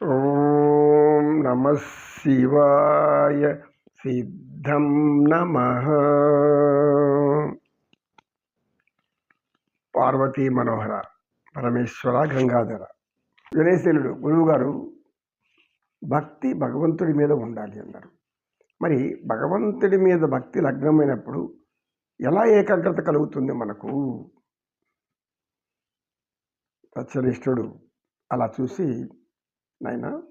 ఓం నమ శివాయ సిద్ధం నమ పార్వతీ మనోహర పరమేశ్వర గంగాధర వినయశీలుడు గురువుగారు భక్తి భగవంతుడి మీద ఉండాలి అన్నారు. మరి భగవంతుడి మీద భక్తి లగ్నమైనప్పుడు ఎలా ఏకాగ్రత కలుగుతుంది మనకు? సత్యనిష్ఠుడు అలా చూసి నాయన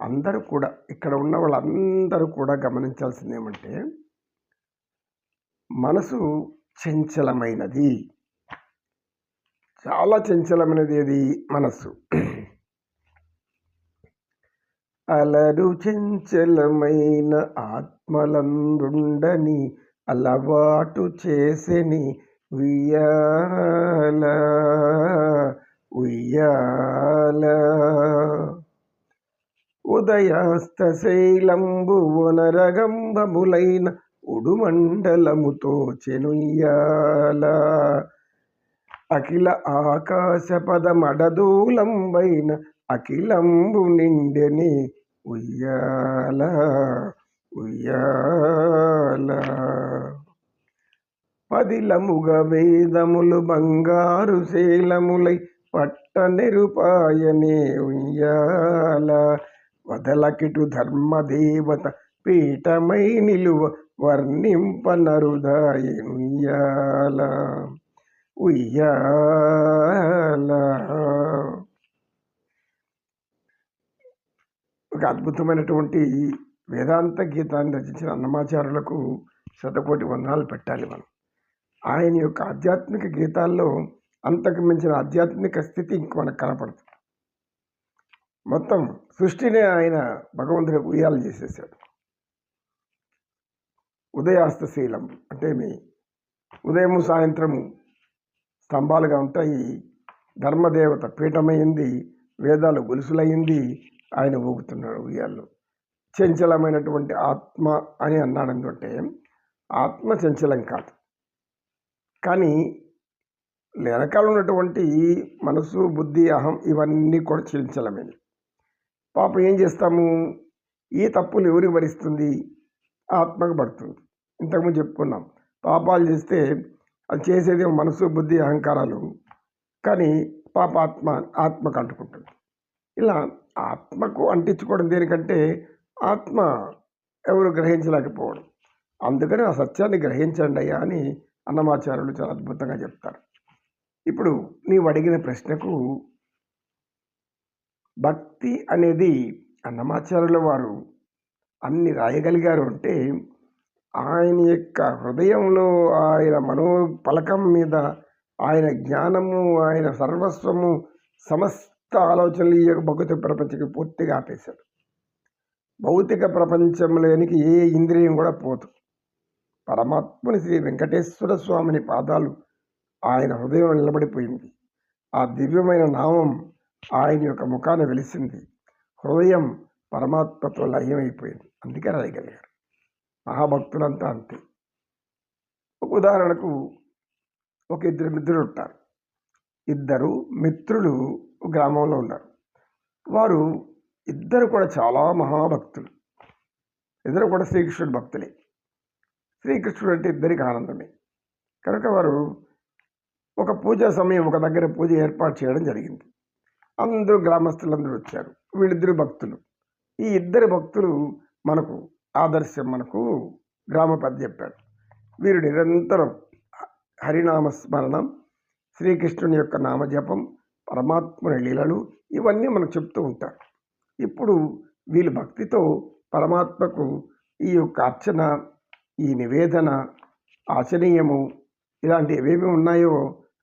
అందరూ కూడా ఇక్కడ ఉన్న వాళ్ళందరూ కూడా గమనించాల్సింది ఏమంటే మనసు చంచలమైనది. చాలా చంచలమైనది ఏది? మనస్సు. అలరు చంచలమైన ఆత్మలందుండని అలవాటు చేసెని ఉయ్యాల ఉయ్యాల. ఉదయాస్తశైలంబు వనరగంబములైన ఉడుమండలముతో చెనుయ్యాల. అఖిల ఆకాశ పదమడదూలంబైన అఖిలంబు నిండెని ఉయ్యాల ఉయ్యాల. పదిలముగ వేదములు బంగారు శీలములై పట్ట నిరుపాయనే ఉయ్యాల. వదలకిటు ధర్మదేవత పీఠమై నిలువ వర్ణింపనరుదాయనుయ్యాల ఉయ్యాల. ఒక అద్భుతమైనటువంటి వేదాంత గీతాన్ని రచించిన అన్నమాచారులకు శతకోటి వందనాలు పెట్టాలి మనం. ఆయన యొక్క ఆధ్యాత్మిక గీతాల్లో అంతకు మించిన ఆధ్యాత్మిక స్థితి ఇంక మనకు కనపడుతుంది మొత్తం సృష్టినే ఆయన భగవంతుడికి ఉయ్యాలు చేసేసాడు. ఉదయాస్తశీలం అంటే మీ ఉదయము సాయంత్రము స్తంభాలుగా ఉంటాయి. ధర్మదేవత పీఠమైంది వేదాలు గొలుసులయ్యింది ఆయన ఊగుతున్నాడు ఉయ్యాల్లో. చంచలమైనటువంటి ఆత్మ అని అన్నాడు అంటే ఆత్మ చంచలం కాదు. కానీ వెనకాల ఉన్నటువంటి మనసు బుద్ధి అహం ఇవన్నీ కూడా చంచలమైనవి. పాపం ఏం చేస్తాము? ఈ తప్పులు ఎవరికి భరిస్తుంది ఆత్మకు పడుతుంది. ఇంతకుముందు చెప్పుకున్నాం. పాపాలు చేస్తే అది చేసేది మనసు బుద్ధి అహంకారాలు. కానీ పాప ఆత్మ ఆత్మకు అంటుకుంటుంది. ఇలా ఆత్మకు అంటించుకోవడం దేనికంటే ఆత్మ ఎవరు గ్రహించలేకపోవడం. అందుకని ఆ సత్యాన్ని గ్రహించండి అయ్యా అని అన్నమాచార్యులు చాలా అద్భుతంగా చెప్తారు. ఇప్పుడు నీవు అడిగిన ప్రశ్నకు భక్తి అనేది అన్నమాచార్యుల వారు అన్ని రాయగలిగారు అంటే ఆయన యొక్క హృదయంలో ఆయన మనో పలకం మీద ఆయన జ్ఞానము ఆయన సర్వస్వము సమస్త ఆలోచనలు ఈ యొక్క భౌతిక ప్రపంచకి పూర్తిగా ఆపేశాడు. భౌతిక ప్రపంచంలోనికి ఏ ఇంద్రియం కూడా పోదు. పరమాత్మని శ్రీ వెంకటేశ్వర స్వామిని పాదాలు ఆయన హృదయం నిలబడిపోయింది. ఆ దివ్యమైన నామం ఆయన యొక్క ముఖాన వెలిసింది. హృదయం పరమాత్మతో లయమైపోయింది అందుకే రాయగలిగారు. మహాభక్తులంతా అంతే. ఒక ఉదాహరణకు ఒక ఇద్దరు మిత్రులు ఉంటారు. ఇద్దరు మిత్రులు గ్రామంలో ఉన్నారు. వారు ఇద్దరు కూడా చాలా మహాభక్తులు. ఇద్దరు కూడా శ్రీకృష్ణుడు భక్తులే. శ్రీకృష్ణుడు అంటే ఇద్దరికి ఆనందమే. కనుక వారు ఒక పూజా సమయం ఒక దగ్గర పూజ ఏర్పాటు చేయడం జరిగింది. అందరూ గ్రామస్తులందరూ వచ్చారు. వీళ్ళిద్దరు భక్తులు. ఈ ఇద్దరు భక్తులు మనకు ఆదర్శం మనకు గ్రామ పెద్ద చెప్పాడు. వీరు నిరంతరం హరినామ స్మరణం శ్రీకృష్ణుని యొక్క నామజపం పరమాత్ముని లీలలు ఇవన్నీ మనకు చెప్తూ ఉంటారు. ఇప్పుడు వీళ్ళు భక్తితో పరమాత్మకు ఈ యొక్క అర్చన ఈ నివేదన ఆచనీయము ఇలాంటి ఏవేమి ఉన్నాయో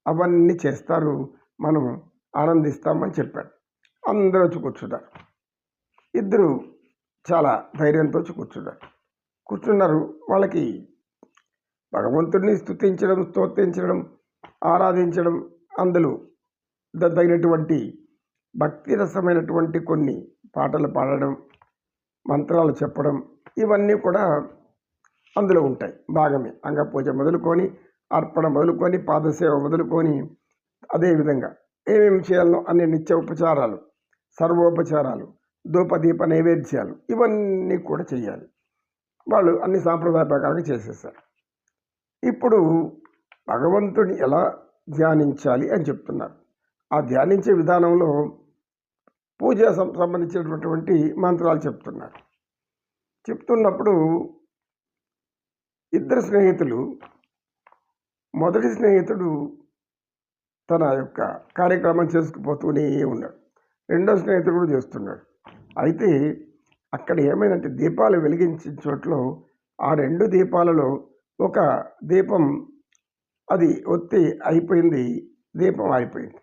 అవన్నీ చేస్తారు. మనం ఆనందిస్తామని చెప్పాడు. అందరూ వచ్చి కూర్చున్నారు. ఇద్దరు చాలా ధైర్యంతో వచ్చి కూర్చున్నారు. కూర్చున్నారు వాళ్ళకి భగవంతుడిని స్తుతించడం స్తోత్రించడం ఆరాధించడం అందులో తగినటువంటి భక్తి రసమైనటువంటి కొన్ని పాటలు పాడడం మంత్రాలు చెప్పడం ఇవన్నీ కూడా అందులో ఉంటాయి. భాగమే. అంగపూజ మొదలుకొని అర్పణ మొదలుకొని పాదసేవ మొదలుకొని అదేవిధంగా ఏమేమి చేయాలనో అన్ని నిత్య ఉపచారాలు సర్వోపచారాలు ధూపదీప నైవేద్యాలు ఇవన్నీ కూడా చేయాలి. వాళ్ళు అన్ని సాంప్రదాయ ప్రకారంగా చేసేసారు ఇప్పుడు భగవంతుని ఎలా ధ్యానించాలి అని చెప్తున్నారు. ఆ ధ్యానించే విధానంలో పూజ సం- సంబంధించినటువంటి మంత్రాలు చెప్తున్నారు. చెప్తున్నప్పుడు ఇద్దరు స్నేహితులు మొదటి స్నేహితుడు తన యొక్క కార్యక్రమం చేసుకుపోతూనే ఉన్నాడు. రెండో స్నేహితుడు కూడా చేస్తున్నాడు. అయితే అక్కడ ఏమైందంటే దీపాలు వెలిగించిన చోట్లో ఆ రెండు దీపాలలో ఒక దీపం అది ఒత్తి అయిపోయింది దీపం ఆరిపోయింది.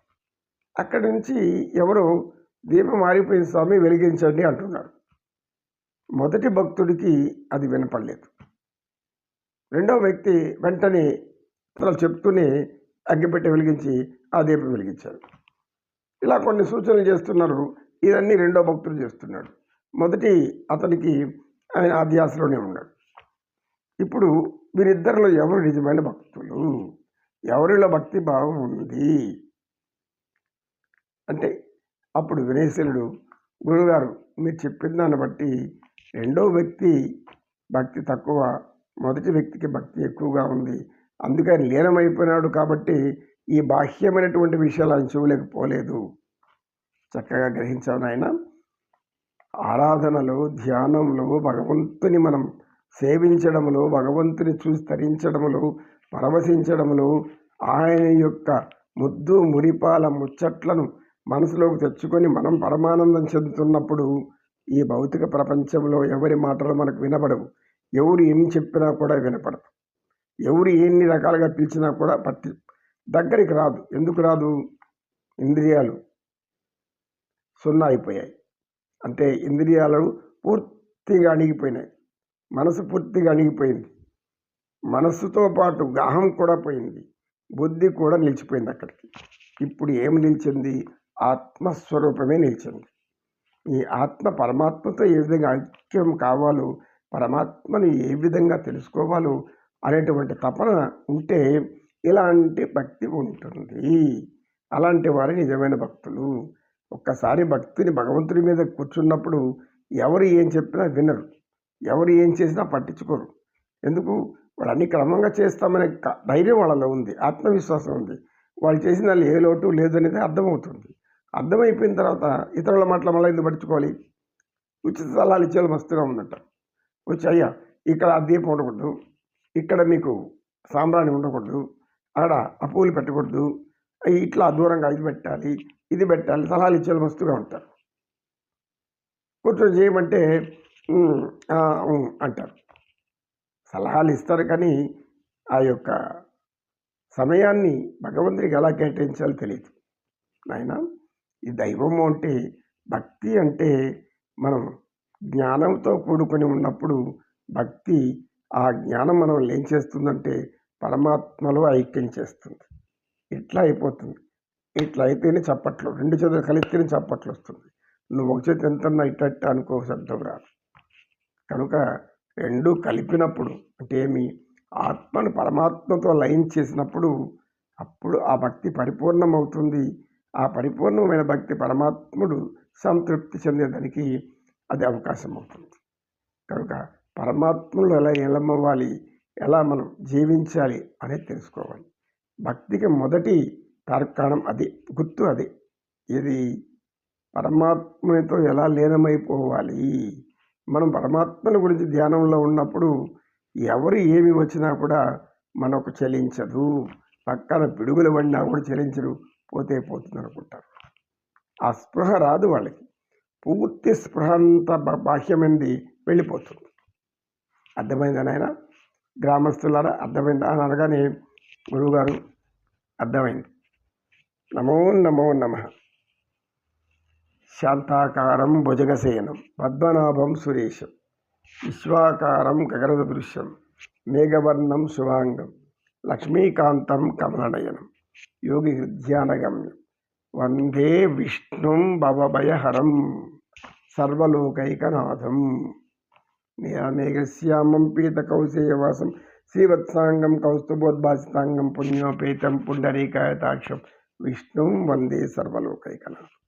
అక్కడి నుంచి ఎవరో దీపం ఆరిపోయింది స్వామి వెలిగించండి అంటున్నారు మొదటి భక్తుడికి అది వినపడలేదు. రెండో వ్యక్తి వెంటనే అసలు చెప్తూనే అగ్గిపెట్టి వెలిగించి ఆ దీపం వెలిగించారు. ఇలా కొన్ని సూచనలు చేస్తున్నారు. ఇవన్నీ రెండో భక్తుడు చేస్తున్నాడు. మొదటి అతనికి ఆయన ఆ ఉన్నాడు. ఇప్పుడు వీరిద్దరిలో ఎవరు నిజమైన భక్తులు? ఎవరిలో భక్తి భావం ఉంది? అంటే అప్పుడు వినయశీలుడు గురుగారు మీరు చెప్పిన దాన్ని బట్టి రెండో వ్యక్తి భక్తి తక్కువ మొదటి వ్యక్తికి భక్తి ఎక్కువగా ఉంది. అందుకే ఆయన లీనమైపోయినాడు కాబట్టి ఈ బాహ్యమైనటువంటి విషయాలు ఆయన చూడలేకపోలేదు. చక్కగా గ్రహించాను ఆయన ఆరాధనలో ధ్యానంలో భగవంతుని మనం సేవించడంలో భగవంతుని చూసి తరించడంలో పరవశించడంలో ఆయన యొక్క ముద్దు మురిపాల ముచ్చట్లను మనసులోకి తెచ్చుకొని మనం పరమానందం చెందుతున్నప్పుడు ఈ భౌతిక ప్రపంచంలో ఎవరి మాటలు మనకు వినపడవు ఎవరు ఏం చెప్పినా కూడా వినపడదు. ఎవరు ఎన్ని రకాలుగా పిలిచినా కూడా పట్టి దగ్గరికి రాదు. ఎందుకు రాదు? ఇంద్రియాలు సున్నా అయిపోయాయి. అంటే ఇంద్రియాలు పూర్తిగా అణిగిపోయినాయి. మనసు పూర్తిగా అణిగిపోయింది. మనస్సుతో పాటు గాహం కూడా పోయింది. బుద్ధి కూడా నిలిచిపోయింది అక్కడికి. ఇప్పుడు ఏం నిలిచింది? ఆత్మస్వరూపమే నిలిచింది. ఈ ఆత్మ పరమాత్మతో ఏ విధంగా ఐక్యం కావాలో పరమాత్మను ఏ విధంగా తెలుసుకోవాలో అనేటువంటి తపన ఉంటే ఇలాంటి భక్తి ఉంటుంది. అలాంటి వారి నిజమైన భక్తులు. ఒక్కసారి భక్తిని భగవంతుడి మీద కూర్చున్నప్పుడు ఎవరు ఏం చెప్పినా వినరు. ఎవరు ఏం చేసినా పట్టించుకోరు. ఎందుకు? వాళ్ళు అన్ని క్రమంగా చేస్తామనే క- ధైర్యం వాళ్ళలో ఉంది ఆత్మవిశ్వాసం ఉంది. వాళ్ళు చేసిన వాళ్ళు ఏ లోటు లేదు అనేది అర్థమవుతుంది. అర్థమైపోయిన తర్వాత ఇతరుల మాటల మళ్ళీ ఎందుకు పట్టించుకోవాలి? ఉచిత సలహాలు ఇచ్చేవాళ్ళు మస్తుగా ఉందంట. వచ్చి అయ్యా ఇక్కడ ఆ దీపం ఉండకూడదు. ఇక్కడ మీకు సాంబ్రాణి ఉండకూడదు. ఆడ అప్పులు పెట్టకూడదు. ఇట్లా దూరంగా ఇది పెట్టాలి ఇది పెట్టాలి సలహాలు ఇచ్చేవాళ్ళు మస్తుగా ఉంటారు. కూర్చొని చేయమంటే అంటారు. సలహాలు ఇస్తారు కానీ ఆ యొక్క సమయాన్ని భగవంతుడికి ఎలా కేటాయించాలో తెలియదు. నాయన ఈ దైవము అంటే భక్తి అంటే మనం జ్ఞానంతో కూడుకొని ఉన్నప్పుడు భక్తి ఆ జ్ఞానం మనం ఏం చేస్తుందంటే పరమాత్మలో ఐక్యం చేస్తుంది. ఇట్లా అయిపోతుంది. ఇట్లా అయితేనే చప్పట్లు రెండు చేతులు కలిస్తేనే చప్పట్లు వస్తుంది. నువ్వు ఒక చేతి ఎంత ఇట్ట అనుకో శబ్దం రాదు. కనుక రెండు కలిపినప్పుడు అంటే ఏమి? ఆత్మను పరమాత్మతో లయం చేసినప్పుడు అప్పుడు ఆ భక్తి పరిపూర్ణమవుతుంది. ఆ పరిపూర్ణమైన భక్తి పరమాత్ముడు సంతృప్తి చెందేదానికి అది అవకాశం అవుతుంది కనుక పరమాత్మలో ఎలా ఎలమవ్వాలి ఎలా మనం జీవించాలి అనేది తెలుసుకోవాలి. భక్తికి మొదటి తార్కాణం అది గుర్తు అది. ఇది పరమాత్మతో ఎలా లీనమైపోవాలి? మనం పరమాత్మని గురించి ధ్యానంలో ఉన్నప్పుడు ఎవరు ఏమి వచ్చినా కూడా మనకు చలించదు. పక్కన పిడుగులు పడినా కూడా చలించరు పోతే పోతుంది అనుకుంటారు. ఆ స్పృహ రాదు వాళ్ళకి. పూర్తి స్పృహ అంతా బా- బాహ్యమైంది వెళ్ళిపోతుంది. అర్థమైందా ఆయన గ్రామస్తులారా అర్థమైందా? అని అనగానే గురువుగారు అర్థమైంది. నమో నమో నమ. శాంతాకారం భుజగసేనం పద్మనాభం సురేశం విశ్వాకారం గగరద దృశ్యం మేఘవర్ణం శుభాంగం లక్ష్మీకాంతం కమలనయనం యోగి హృద్యానగమ్యం. వందే విష్ణుం భవభయహరం సర్వలోకైకనాథం. మేఘశ్యామం పీత కౌశేయవాసం శ్రీవత్సాంగం కౌస్తుభోద్భాసితాంగం పుణ్యోపేతం పుండరీకాయతాక్షం విష్ణుం వందే సర్వలోకైకనాథం.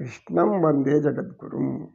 కృష్ణం వందే జగద్గురుం.